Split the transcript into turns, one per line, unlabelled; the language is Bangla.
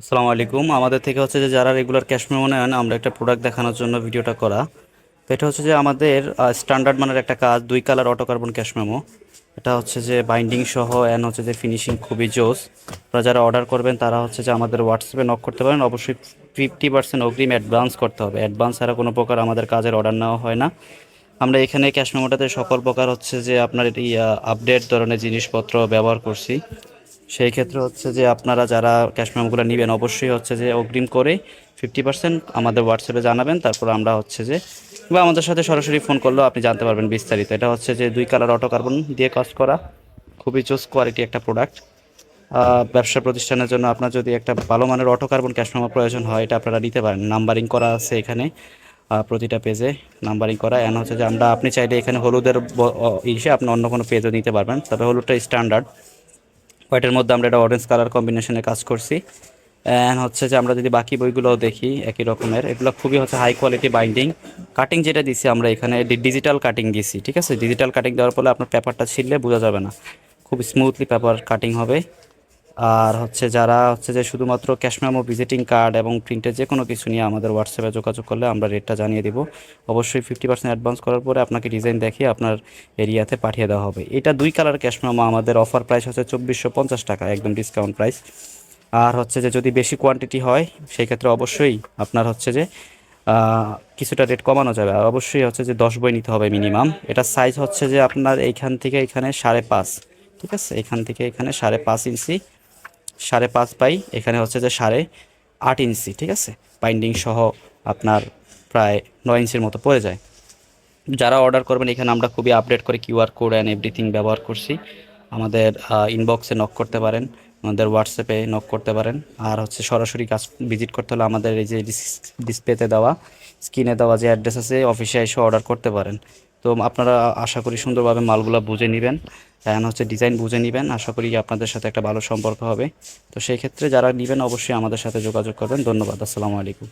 আসসালামু আলাইকুম। আমাদের থেকে হচ্ছে যে যারা রেগুলার ক্যাশ মেমো নেন, আমরা একটা প্রোডাক্ট দেখানোর জন্য ভিডিওটা করা। তো এটা হচ্ছে যে আমাদের স্ট্যান্ডার্ড মানের একটা কাজ, দুই কালার অটো কার্বন এটা হচ্ছে যে বাইন্ডিং সহ অ্যান্ড হচ্ছে যে ফিনিশিং খুবই জোস। আপনারা যারা অর্ডার করবেন, তারা হচ্ছে যে আমাদের হোয়াটসঅ্যাপে নক করতে পারেন। অবশ্যই ফিফটি পার্সেন্ট অগ্রিম অ্যাডভান্স করতে হবে। অ্যাডভান্স ছাড়া কোনো প্রকার আমাদের কাজের অর্ডার নেওয়া হয় না। আমরা এখানে ক্যাশ মেমোটাতে সকল প্রকার হচ্ছে যে আপনার এই আপডেট ধরনের জিনিসপত্র ব্যবহার করছি। সেই ক্ষেত্রে হচ্ছে যে আপনারা যারা ক্যাশ মেমোগুলো নেবেন, অবশ্যই হচ্ছে যে অগ্রিম করে ফিফটি পার্সেন্ট আমাদের হোয়াটসঅ্যাপে জানাবেন। তারপর আমরা হচ্ছে যে বা আমাদের সাথে সরাসরি ফোন করলেও আপনি জানতে পারবেন বিস্তারিত। এটা হচ্ছে যে দুই কালার অটো কার্বন দিয়ে কাজ করা। খুবই চোস কোয়ালিটি একটা প্রোডাক্ট ব্যবসা প্রতিষ্ঠানের জন্য আপনার যদি একটা ভালো মানের অটো কার্বন ক্যাশ মেমো প্রয়োজন হয়, এটা আপনারা নিতে পারেন। নাম্বারিং করা আছে এখানে প্রতিটা পেজে নাম্বারিং করা। এন হচ্ছে যে আমরা, আপনি চাইলে এখানে হলুদের ইসে আপনি অন্য কোনো পেজও নিতে পারবেন। তবে হলুদটা স্ট্যান্ডার্ড হোয়াইটের মধ্যে আমরা একটা অরেঞ্জ কালার কম্বিনেশনে কাজ করছি। অ্যান্ড হচ্ছে যে আমরা যদি বাকি বইগুলোও দেখি, একই রকমের, এগুলো খুবই হচ্ছে হাই কোয়ালিটি বাইন্ডিং কাটিং যেটা দিছি আমরা এখানে ডিজিটাল কাটিং দিছি, ঠিক আছে? ডিজিটাল কাটিং দেওয়ার ফলে আপনার পেপারটা ছিললে বোঝা যাবে না। খুব স্মুথলি পেপার কাটিং হবে। আর হচ্ছে যারা হচ্ছে যে শুধুমাত্র ক্যাশ মেমো ভিজিটিং কার্ড এবং প্রিন্টের যে কোনো কিছু নিয়ে আমাদের হোয়াটসঅ্যাপে যোগাযোগ করলে আমরা রেটটা জানিয়ে দিব। অবশ্যই ফিফটি পার্সেন্ট অ্যাডভান্স করার পরে আপনাকে ডিজাইন দেখিয়ে আপনার এরিয়াতে পাঠিয়ে দেওয়া হবে। এটা দুই কালার ক্যাশ মেমো আমাদের অফার প্রাইস হচ্ছে চব্বিশশো পঞ্চাশ টাকা, একদম ডিসকাউন্ট প্রাইস আর হচ্ছে যে যদি বেশি কোয়ান্টিটি হয়, সেই ক্ষেত্রে অবশ্যই আপনার হচ্ছে যে কিছুটা রেট কমানো যাবে। আর অবশ্যই হচ্ছে যে দশ বই নিতে হবে মিনিমাম এটা সাইজ হচ্ছে যে আপনার এইখান থেকে এখানে সাড়ে পাঁচ, ঠিক আছে? এখান থেকে এখানে সাড়ে পাঁচ ইঞ্চি সাড়ে পাঁচ পাই, এখানে হচ্ছে যে সাড়ে আট ইঞ্চি, ঠিক আছে? বাইন্ডিং সহ আপনার প্রায় নয় ইঞ্চির মতো পড়ে যায়। যারা অর্ডার করবেন, এখানে আমরা খুবই আপডেট করে কিউআর কোড অ্যান্ড এভরিথিং ব্যবহার করছি। আমাদের ইনবক্সে নক করতে পারেন, আমাদের হোয়াটসঅ্যাপে নক করতে পারেন। আর হচ্ছে সরাসরি কাজ ভিজিট করতে হলে আমাদের এই যে ডিসপ্লেতে দেওয়া স্ক্রিনে দেওয়া যে অ্যাড্রেস আছে অফিসে এসে অর্ডার করতে পারেন। তো আপনারা আশা করি সুন্দরভাবে মালগুলো বুঝে নেবেন। অ্যান্ড হচ্ছে ডিজাইন বুঝে নেবেন। আশা করি আপনাদের সাথে একটা ভালো সম্পর্ক হবে। তো সেই ক্ষেত্রে যারা নেবেন অবশ্যই আমাদের সাথে যোগাযোগ করবেন। ধন্যবাদ। আসসালামু আলাইকুম।